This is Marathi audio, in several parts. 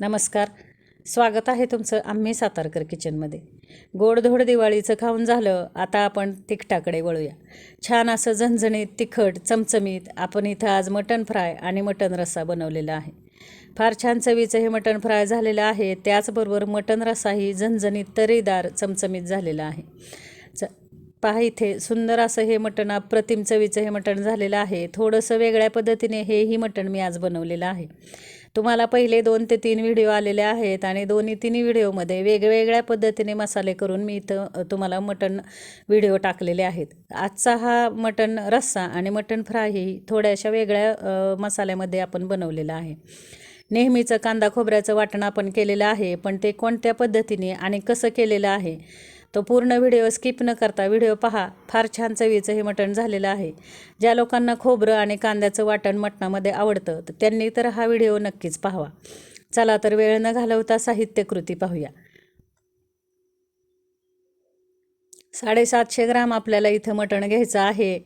नमस्कार. स्वागत आहे तुमचं आम्ही सातारकर किचनमध्ये. गोडधोड दिवाळीचं खाऊन झालं आता आपण तिखटाकडे वळूया. छान असं झणझणीत तिखट चमचमीत आपण इथं आज मटण फ्राय आणि मटण रस्सा बनवलेला आहे. फार छान चवीचं हे मटण फ्राय झालेलं आहे त्याचबरोबर मटण रस्साही झणझणीत तरीदार चमचमीत झालेला आहे. च पहा इथे सुंदर असं हे मटण अप्रतिम चवीचं हे मटण झालेलं आहे. थोडंसं वेगळ्या पद्धतीने हेही मटण मी आज बनवलेलं आहे. तुम्हाला पहिले दोन ते तीन व्हिडिओ आलेले आहेत आणि दोन्ही तिन्ही व्हिडिओमध्ये वेगवेगळ्या पद्धतीने मसाले करून मी इथं तुम्हाला मटण व्हिडिओ टाकलेले आहेत. आजचा हा मटण रस्सा आणि मटण फ्राय ही थोड्याशा वेगळ्या मसाल्यामध्ये आपण बनवलेला आहे. नेहमीचं कांदा खोबऱ्याचं वाटण आपण केलेलं आहे पण ते कोणत्या पद्धतीने आणि कसं केलेलं आहे तो पूर्ण व्हिडिओ स्किप न करता व्हिडिओ पहा. फार छान चवीचं हे मटण झालेलं आहे. ज्या लोकांना खोबरं आणि कांद्याचं वाटण मटणामध्ये आवडतं तर त्यांनी तर हा व्हिडिओ नक्कीच पाहावा. चला तर वेळ न घालवता साहित्यकृती पाहूया. साडेसातशे ग्राम आपल्याला इथं मटण घ्यायचं आहे.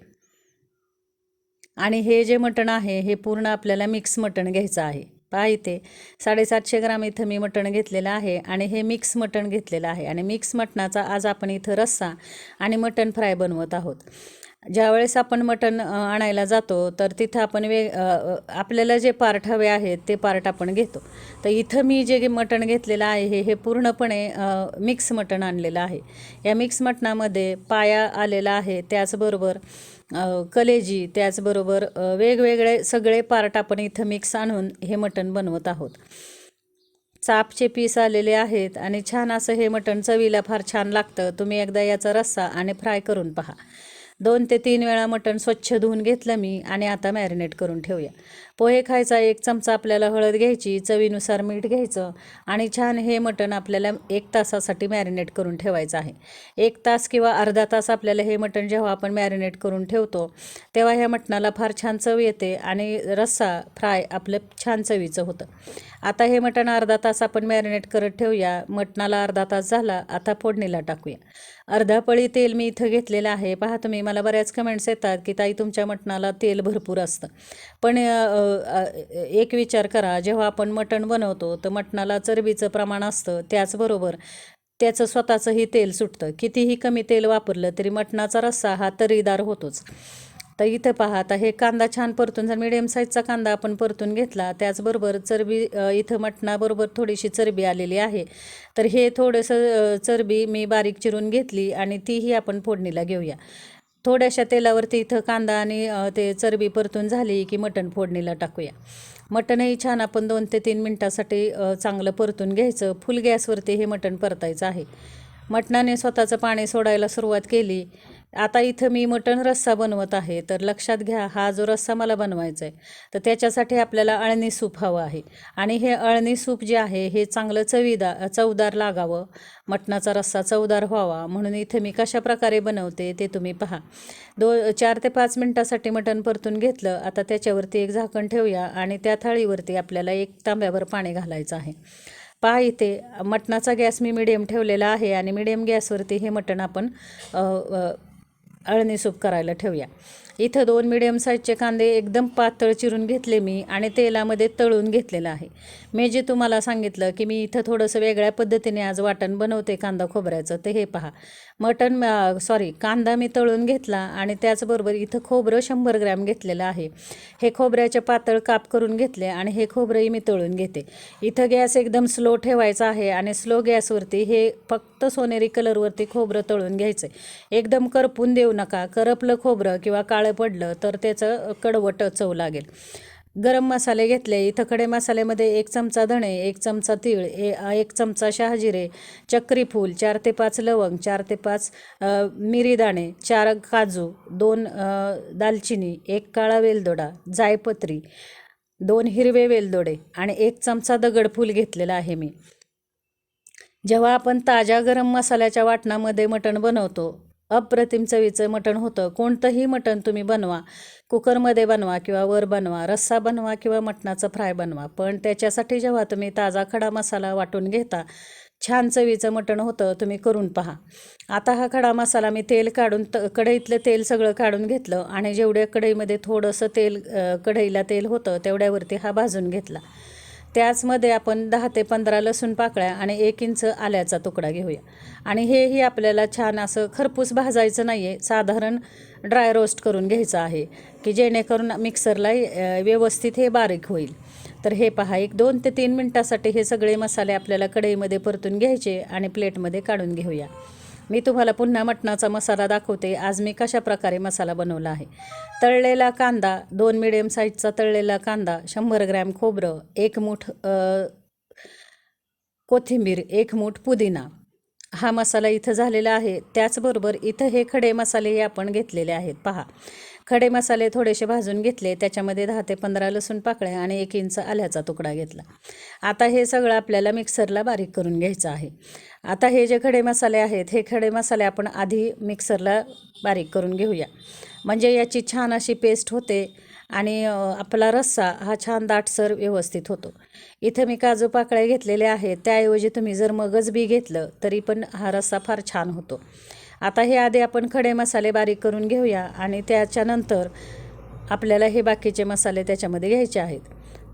आणि हे जे मटण आहे हे पूर्ण आपल्याला मिक्स मटण घ्यायचं आहे. पहा इथे. साडेसातशे ग्राम इथं मी मटण घेतलेलं आहे आणि हे मिक्स मटण घेतलेलं आहे. आणि मिक्स मटणाचा आज आपण इथं रस्सा आणि मटण फ्राय बनवत आहोत. ज्यावेळेस आपण मटण आणायला जातो तर तिथं आपण वे आपल्याला जे पार्ट हवे आहेत ते पार्ट आपण घेतो. तर इथं मी जे मटण घेतलेलं आहे हे हे पूर्णपणे मिक्स मटण आणलेलं आहे. या मिक्स मटणामध्ये पाया आलेला आहे त्याचबरोबर कलेजी त्याचबरोबर वेगवेगळे सगळे पार्ट आपण इथं मिक्स आणून हे मटण बनवत आहोत. चापचे पीस आलेले आहेत आणि छान असं हे मटण चवीला फार छान लागतं. तुम्ही एकदा याचा रस्सा आणि फ्राय करून पहा. दोन ते तीन वेळा मटण स्वच्छ धुवून घेतलं मी आणि आता मॅरिनेट करून ठेवूया. पोहे खायचा एक चमचा आपल्याला हळद घ्यायची चवीनुसार मीठ घ्यायचं आणि छान हे मटण आपल्याला एक तासासाठी मॅरिनेट करून ठेवायचं आहे. एक तास किंवा अर्धा तास आपल्याला हे मटण जेव्हा आपण मॅरिनेट करून ठेवतो तेव्हा ह्या मटणाला फार छान चव येते आणि रस्सा फ्राय आपलं छान चवीचं होतं. आता हे मटण अर्धा तास आपण मॅरिनेट करत ठेवूया. मटणाला अर्धा तास झाला आता फोडणीला टाकूया. अर्धा पळी तेल मी इथं घेतलेलं आहे. पहा तुम्ही मला बऱ्याच कमेंट्स येतात की ताई तुमच्या मटणाला तेल भरपूर असतं. पण एक विचार करा जेव्हा आपण मटण बनवतो तर मटणाला चरबीचं प्रमाण असतं त्याचबरोबर त्याचं स्वतःचंही तेल सुटतं. कितीही कमी तेल वापरलं तरी मटणाचा रस्सा हा तरीदार होतोच. तर इथं पहा आता हे कांदा छान परतून जर मिडियम साईजचा कांदा आपण परतून घेतला त्याचबरोबर चरबी इथं मटणाबरोबर थोडीशी चरबी आलेली आहे. तर हे थोडंसं चरबी मी बारीक चिरून घेतली आणि तीही आपण फोडणीला घेऊया. थोड्याशा तेलावरती इथं कांदा आणि ते चरबी परतून झाली की मटण फोडणीला टाकूया. मटणही छान आपण दोन ते तीन मिनटासाठी चांगलं परतून घ्यायचं. फुल गॅसवरती हे मटण परतायचं आहे. मटणाने स्वतःचं पाणी सोडायला सुरुवात केली. आता इथं मी मटण रस्सा बनवत आहे तर लक्षात घ्या हा जो रस्सा मला बनवायचा आहे तर त्याच्यासाठी आपल्याला अळणी सूप हवं आहे. आणि हे अळणी सूप जे आहे हे चांगलं चवीदार चवदार लागावं मटणाचा रस्सा चवदार व्हावा म्हणून इथं मी कशा प्रकारे बनवते ते तुम्ही पहा. दो चार ते पाच मिनटासाठी मटण परतून घेतलं आता त्याच्यावरती एक झाकण ठेवूया आणि त्या थाळीवरती आपल्याला एक तांब्यावर पाणी घालायचं आहे. पहा इथे मटणाचा गॅस मी मिडियम ठेवलेला आहे आणि मिडियम गॅसवरती हे मटण आपण अळणी सूप करायला ठेवूया. इथं दोन मिडियम साईजचे कांदे एकदम पातळ चिरून घेतले मी आणि तेलामध्ये तळून घेतलेलं आहे. मी जे तुम्हाला सांगितलं की मी इथं थोडंसं वेगळ्या पद्धतीने आज वाटण बनवते कांदा खोबऱ्याचं ते हे पहा. मटण सॉरी कांदा मी तळून घेतला आणि त्याचबरोबर इथं खोबरं शंभर ग्रॅम घेतलेलं आहे. हे खोबऱ्याचे पातळ काप करून घेतले आणि हे खोबरंही मी तळून घेते. इथं गॅस एकदम स्लो ठेवायचा आहे आणि स्लो गॅसवरती हे फक्त सोनेरी कलरवरती खोबरं तळून घ्यायचं एकदम करपून देऊ नका. करपलं खोबरं किंवा काळ पडलं तर त्याचं कडवट चव लागेल. गरम मसाले घेतले इथं खडे मसाल्यामध्ये एक चमचा धणे एक चमचा तीळ ए एक चमचा शहाजिरे चक्री फूल चार ते पाच लवंग चार ते पाच मिरीदाणे मिरी दाणे चार काजू दोन दालचिनी एक काळा वेलदोडा जायपत्री दोन हिरवे वेलदोडे आणि एक चमचा दगडफूल घेतलेला आहे मी. जेव्हा आपण ताज्या गरम मसाल्याच्या वाटणामध्ये मटण बनवतो अप्रतिम चवीचं मटण होतं. कोणतंही मटण तुम्ही बनवा. कुकरमध्ये बनवा किंवा वर बनवा रस्सा बनवा किंवा मटणाचं फ्राय बनवा. पण त्याच्यासाठी जेव्हा तुम्ही ताजा खडा मसाला वाटून घेता छान चवीचं मटण होतं तुम्ही करून पहा. आता हा खडा मसाला मी तेल काढून त कढईतलं तेल सगळं काढून घेतलं आणि जेवढ्या कढईमध्ये थोडंसं तेल कढईला तेल होतं तेवढ्यावरती हा भाजून घेतला. त्याचमध्ये आपण दहा ते पंधरा लसूण पाकळ्या आणि एक इंच आल्याचा तुकडा घेऊया. आणि हेही आपल्याला छान असं खरपूस भाजायचं नाही आहे साधारण ड्राय रोस्ट करून घ्यायचं आहे की जेणेकरून मिक्सरला व्यवस्थित हे बारीक होईल. तर हे पहा एक दोन ते तीन मिनटासाठी हे सगळे मसाले आपल्याला कढईमध्ये परतून घ्यायचे आणि प्लेटमध्ये काढून घेऊया. मी तुम्हाला पुन्हा मटणाचा मसाला दाखवते. आज मी कशा प्रकारे मसाला बनवला आहे? तळलेला कांदा दोन मिडियम साईजचा तळलेला कांदा शंभर ग्रॅम खोबरं एक मूठ कोथिंबीर एक मूठ पुदिना. हा मसाला इथं झालेला आहे. त्याचबरोबर इथं हे खडे मसालेही आपण घेतलेले आहेत. पहा. खडे मसाले थोडेसे भाजून घेतले त्याच्यामध्ये दहा ते पंधरा लसूण पाकळ्या आणि एक इंच आल्याचा तुकडा घेतला. आता हे सगळं आपल्याला मिक्सरला बारीक करून घ्यायचं आहे. आता हे जे खडे मसाले आहेत हे खडे मसाले आपण आधी मिक्सरला बारीक करून घेऊया. म्हणजे याची छान अशी पेस्ट होते आणि आपला रस्सा हा छान दाटसर व्यवस्थित होतो. इथं मी काजू पाकळ्या घेतलेल्या आहेत त्याऐवजी तुम्ही जर मगज बी घेतलं तरी पण हा रस्सा फार छान होतो. आता हे आधी आपण खडे मसाले बारीक करून घेऊया आणि त्याच्यानंतर आपल्याला हे बाकीचे मसाले त्याच्यामध्ये घ्यायचे आहेत.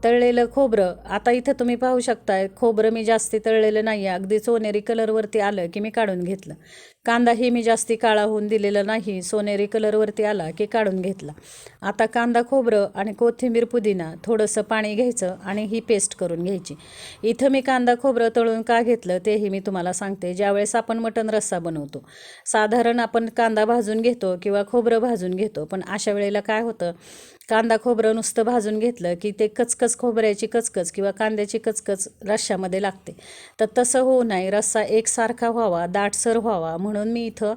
तळलेलं खोबरं आता इथं तुम्ही पाहू शकताय खोबरं मी जास्ती तळलेलं नाही आहे अगदी सोनेरी कलरवरती आलं की मी काढून घेतलं. कांदाही मी जास्ती काळा होऊन दिलेला नाही. सोनेरी कलरवरती आला की काढून घेतला. आता कांदा खोबरं आणि कोथिंबीर पुदिना थोडंसं पाणी घ्यायचं आणि ही पेस्ट करून घ्यायची. इथं मी कांदा खोबरं तळून का घेतलं तेही मी तुम्हाला सांगते. ज्यावेळेस आपण मटण रस्सा बनवतो साधारण आपण कांदा भाजून घेतो किंवा खोबरं भाजून घेतो पण अशा वेळेला काय होतं कांदा खोबरं नुसतं भाजून घेतलं की ते कचकच खोबऱ्याची कचकच किंवा कांद्याची कचकच रश्श्यामध्ये लागते. तर तसं होऊ नये. रस्सा एकसारखा व्हावा दाटसर व्हावा म्हणून म्हणून मी इथं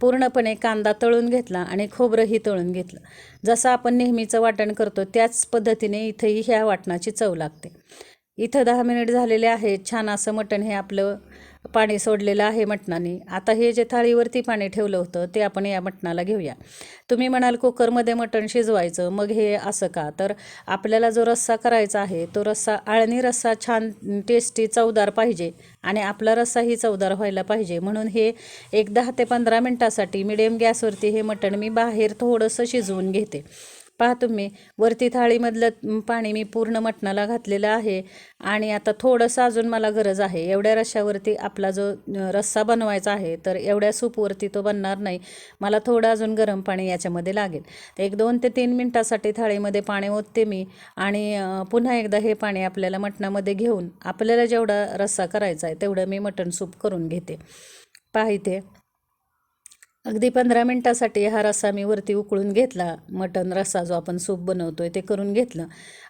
पूर्णपणे कांदा तळून घेतला आणि खोबरंही तळून घेतलं. जसं आपण नेहमीचं वाटण करतो त्याच पद्धतीने इथंही ह्या वाटणाची चव लागते. इथं दहा मिनिट झालेले आहेत छान असं मटण हे आपलं पाणी सोडलेलं आहे मटणाने. आता हे जे थाळीवरती पाणी ठेवलं होतं ते आपण या मटणाला घेऊया. तुम्ही म्हणाल कुकरमध्ये मटण शिजवायचं मग हे असं का? तर आपल्याला जो रस्सा करायचा आहे तो रस्सा आळणी रस्सा छान टेस्टी चवदार पाहिजे आणि आपला रस्साही चवदार व्हायला पाहिजे. म्हणून हे एक दहा ते पंधरा मिनटासाठी मिडियम गॅसवरती हे मटण मी बाहेर थोडंसं शिजवून घेते. पहा तुम्ही वरती थाळीमधलं पाणी मी पूर्ण मटणाला घातलेलं आहे आणि आता थोडंसं अजून मला गरज आहे. एवढ्या रश्श्यावरती आपला जो रस्सा बनवायचा आहे तर एवढ्या सूपवरती तो बनणार नाही. मला थोडं अजून गरम पाणी याच्यामध्ये लागेल. तर एक दोन ते तीन मिनटासाठी थाळीमध्ये पाणी ओतते मी आणि पुन्हा एकदा हे पाणी आपल्याला मटणामध्ये घेऊन आपल्याला जेवढा रस्सा करायचा आहे तेवढं मी मटण सूप करून घेते. पाहिते अगदी पंधरा मिनटासाठी हा रस्सा मी वरती उकळून घेतला. मटण रस्सा जो आपण सूप बनवतो आहे ते करून घेतलं.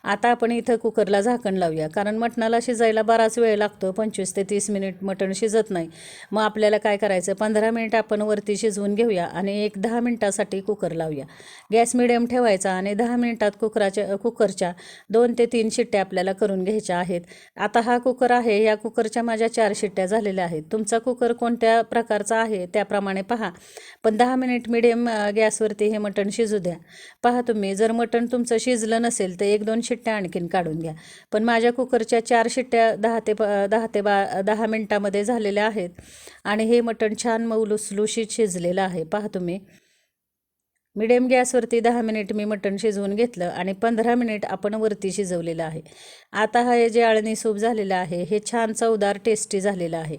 आता आपण इथं कुकरला झाकण लावूया. कारण मटणाला शिजायला बराच वेळ लागतो. पंचवीस ते तीस मिनिट मटण शिजत नाही. मग आपल्याला काय करायचं? पंधरा मिनिट आपण वरती शिजवून घेऊया आणि एक दहा मिनटासाठी कुकर लावूया. गॅस मिडियम ठेवायचा आणि दहा मिनिटात कुकराच्या कुकरच्या दोन ते तीन शिट्ट्या आपल्याला करून घ्यायच्या आहेत. आता हा कुकर आहे. या कुकरच्या माझ्या चार शिट्ट्या झालेल्या आहेत. तुमचा कुकर कोणत्या प्रकारचा आहे त्याप्रमाणे पहा. पण दहा मिनिट मिडियम गॅसवरती हे मटण शिजू द्या. पहा तुम्ही जर मटण तुमचं शिजलं नसेल तर एक दोन शिट्ट्या आणखीन काढून घ्या. पण माझ्या कुकरच्या चार शिट्ट्या दहा ते दहा ते बा दहा मिनटामध्ये झालेल्या आहेत आणि हे मटण छान मऊ लुसलुशीत शिजलेलं आहे. पहा तुम्ही. मिडियम गॅसवरती दहा मिनिट मी मटण शिजवून घेतलं आणि पंधरा मिनिट आपण वरती शिजवलेलं आहे. आता हा हे जे आळणी सूप झालेलं आहे हे छान चवदार टेस्टी झालेलं आहे.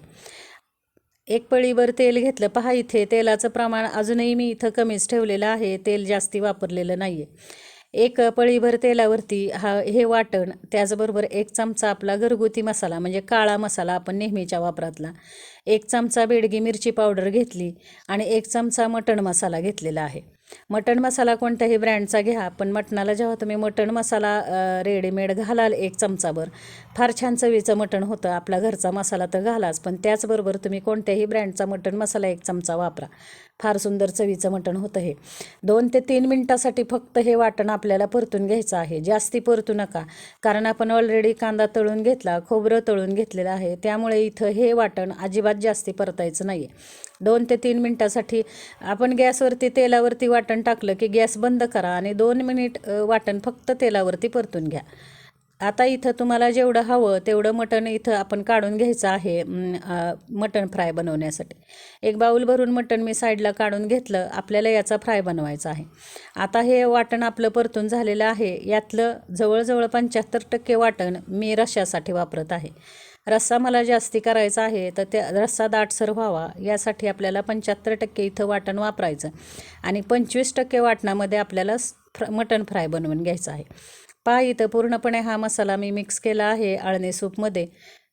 एक पळीभर तेल घेतलं. पहा इथे तेलाचं प्रमाण अजूनही मी इथं कमीच ठेवलेलं आहे. तेल जास्ती वापरलेलं नाही आहे एक पळीभर तेलावरती हा हे वाटण त्याचबरोबर एक चमचा आपला घरगुती मसाला म्हणजे काळा मसाला आपण नेहमीच्या वापरातला. एक चमचा बेडगी मिरची पावडर घेतली आणि एक चमचा मटण मसाला घेतलेला आहे. मटण मसाला कोणत्याही ब्रँडचा घ्या पण मटणाला जेव्हा तुम्ही मटण मसाला रेडीमेड घालाल एक चमचाभर फार छान चवीचं मटण होतं आपला घरचा मसाला तर घालाच पण त्याचबरोबर तुम्ही कोणत्याही ब्रँडचा मटण मसाला एक चमचा वापरा. फार सुंदर चवीचं मटण होतं हे. दोन ते तीन मिनटासाठी फक्त हे वाटण आपल्याला परतून घ्यायचं आहे. जास्ती परतू नका. कारण आपण ऑलरेडी कांदा तळून घेतला खोबरं तळून घेतलेलं आहे. त्यामुळे इथं हे वाटण अजिबात जास्ती परतायचं नाही आहे दोन ते तीन मिनटासाठी आपण गॅसवरती तेलावरती वाटण टाकलं की गॅस बंद करा आणि दोन मिनिट वाटण फक्त तेलावरती परतून घ्या. आता इथं तुम्हाला जेवढं हवं तेवढं मटण इथं आपण काढून घ्यायचं आहे मटण फ्राय बनवण्यासाठी. एक बाऊल भरून मटण मी साईडला काढून घेतलं आपल्याला याचा फ्राय बनवायचा आहे. आता हे वाटण आपलं परतून झालेलं आहे यातलं जवळजवळ पंच्याहत्तर टक्के वाटण मी रश्श्यासाठी वापरत आहे. रस्सा मला जास्ती करायचा आहे तर त्या रस्सा दाटसर व्हावा यासाठी आपल्याला पंच्याहत्तर टक्के इथं वाटण वापरायचं आणि पंचवीस टक्के वाटणामध्ये आपल्याला फ्र मटण फ्राय बनवून घ्यायचं आहे. पहा इथं पूर्णपणे हा मसाला मी मिक्स केला आहे आळणी सूपमध्ये.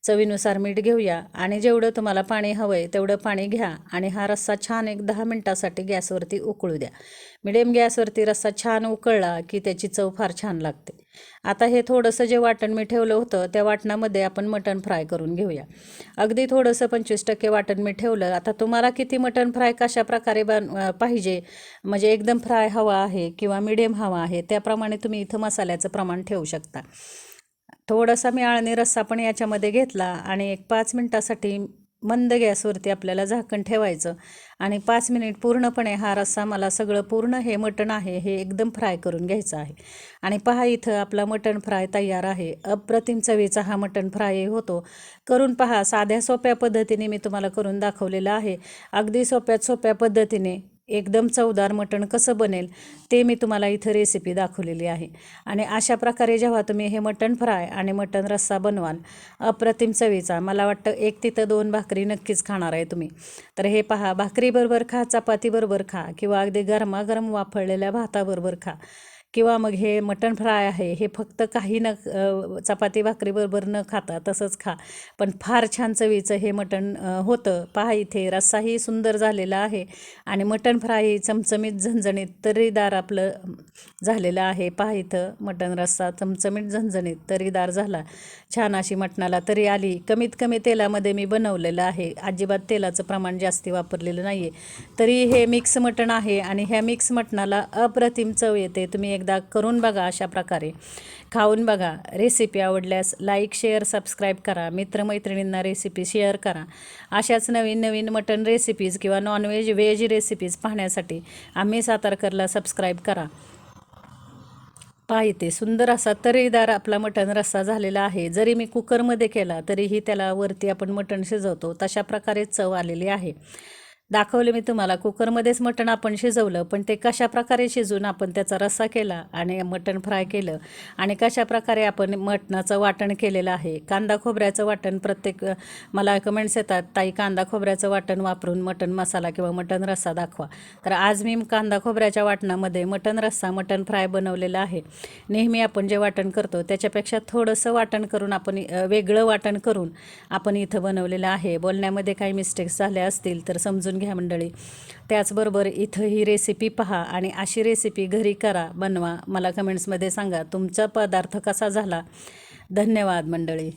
चवीनुसार मीठ घेऊया आणि जेवढं तुम्हाला पाणी हवं आहे तेवढं पाणी घ्या आणि हा रस्सा छान एक दहा मिनटासाठी गॅसवरती उकळू द्या. मिडियम गॅसवरती रस्सा छान उकळला की त्याची चव फार छान लागते. आता हे थोडंसं जे वाटण मी ठेवलं होतं त्या वाटणामध्ये आपण मटण फ्राय करून घेऊया. अगदी थोडंसं पंचवीस टक्के वाटण मी ठेवलं. आता तुम्हाला किती मटण फ्राय कशा प्रकारे बन पाहिजे? म्हणजे एकदम फ्राय हवा आहे किंवा मिडियम हवा आहे त्याप्रमाणे तुम्ही इथं मसाल्याचं प्रमाण ठेवू शकता. थोडासा मी आळणी रस्सा पण याच्यामध्ये घेतला आणि एक पाच मिनटासाठी मंद गॅसवरती आपल्याला झाकण ठेवायचं. आणि पाच मिनिट पूर्णपणे हा रस्सा मला सगळं पूर्ण हे मटण आहे हे एकदम फ्राय करून घ्यायचं आहे. आणि पहा इथं आपला मटण फ्राय तयार आहे. अप्रतिम चवीचा हा मटण फ्राय होतो. करून पहा साध्या सोप्या पद्धतीने मी तुम्हाला करून दाखवलेलं आहे. अगदी सोप्यात सोप्या पद्धतीने एकदम चवदार मटण कसं बनेल ते मी तुम्हाला इथं रेसिपी दाखवलेली आहे. आणि अशा प्रकारे जेव्हा तुम्ही हे मटण फ्राय आणि मटण रस्सा बनवाल अप्रतिम चवीचा मला वाटतं एक तिथं दोन भाकरी नक्कीच खाणार आहे तुम्ही. तर हे पहा भाकरीबरोबर खा चपातीबरोबर खा किंवा अगदी गरमागरम वाफळलेल्या भाताबरोबर खा. किंवा मग हे मटण फ्राय आहे हे फक्त काही न चपाती भाकरीबरोबर न खाता तसंच खा. पण फार छान चवीचं हे मटण होतं. पहा इथे रस्साही सुंदर झालेला आहे आणि मटण फ्राय चमचमीत झणझणीत तर्रीदार आपलं झालेलं आहे. पहा इथं मटण रस्सा चमचमीत झणझणीत तर्रीदार झाला. छान अशी मटणाला तरी आली. कमीत कमी तेलामध्ये मी बनवलेलं आहे. अजिबात तेलाचं प्रमाण जास्ती वापरलेलं नाही आहे तरी हे मिक्स मटण आहे आणि ह्या मिक्स मटणाला अप्रतिम चव येते. तुम्ही एकदा करून बघा अशा प्रकारे. खाऊन बघा. रेसिपी आवडल्यास लाईक शेअर सबस्क्राईब करा. मित्रमैत्रिणींना रेसिपी शेअर करा. अशाच नवीन नवीन मटन रेसिपीज किंवा नॉनव्हेज व्हेज रेसिपीज पाहण्यासाठी आम्ही सातारकरला सबस्क्राईब करा. पाहिते. सुंदर असा तरीदार आपला मटण रस्सा झालेला आहे. जरी मी कुकरमध्ये केला तरीही त्याला वरती आपण मटण शिजवतो. तशा प्रकारे चव आलेली आहे. दाखवले मी तुम्हाला. कुकरमध्येच मटण आपण शिजवलं पण ते कशा प्रकारे शिजून आपण त्याचा रस्सा केला आणि मटण फ्राय केलं आणि कशा प्रकारे आपण मटणाचं वाटण केलेलं आहे. कांदा खोबऱ्याचं वाटण प्रत्येक मला कमेंट्स येतात ताई कांदा खोबऱ्याचं वाटण वापरून मटण मसाला किंवा मटण रस्सा दाखवा. तर आज मी कांदा खोबऱ्याच्या वाटणामध्ये मटण रस्सा मटण फ्राय बनवलेलं आहे. नेहमी आपण जे वाटण करतो त्याच्यापेक्षा थोडंसं वाटण करून आपण वेगळं वाटण करून आपण इथं बनवलेलं आहे. बोलण्यामध्ये काही मिस्टेक्स झाल्या असतील तर समजून घ्या मंडळी. त्याचबरोबर इथं ही रेसिपी पहा आणि अशी रेसिपी घरी करा बनवा. मला कमेंट्समध्ये सांगा तुमचा पदार्थ कसा झाला? धन्यवाद मंडळी.